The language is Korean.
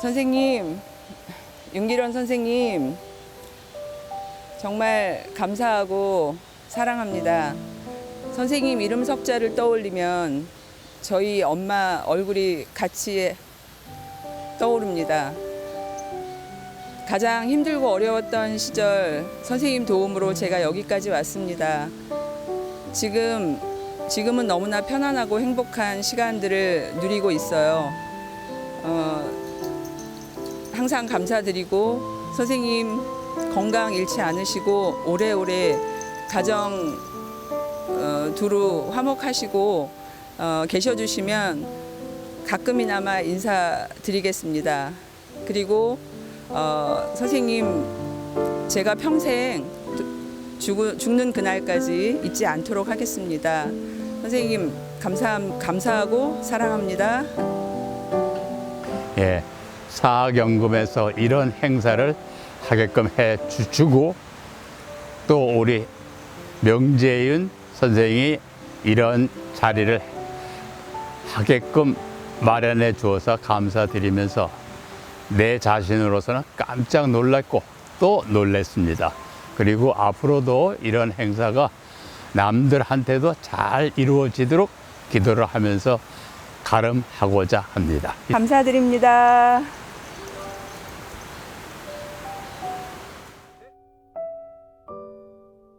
선생님, 윤기련 선생님, 정말 감사하고 사랑합니다. 선생님 이름 석자를 떠올리면 저희 엄마 얼굴이 같이 떠오릅니다. 가장 힘들고 어려웠던 시절 선생님 도움으로 제가 여기까지 왔습니다. 지금 지금은 너무나 편안하고 행복한 시간들을 누리고 있어요. 어, 항상 감사드리고 선생님 건강 잃지 않으시고 오래오래 가정 어, 두루 화목하시고 어, 계셔주시면 가끔이나마 인사드리겠습니다. 그리고 어, 선생님 제가 평생 죽, 죽는 그날까지 잊지 않도록 하겠습니다. 선생님 감사 감사하고 사랑합니다. 예, 사학연금에서 이런 행사를 하게끔 해 주- 주고 또 우리 명재윤 선생이 이런 자리를 하게끔 마련해 주어서 감사드리면서 내 자신으로서는 깜짝 놀랐고 또 놀랐습니다. 그리고 앞으로도 이런 행사가 남들한테도 잘 이루어지도록 기도를 하면서 가름하고자 합니다. 감사드립니다.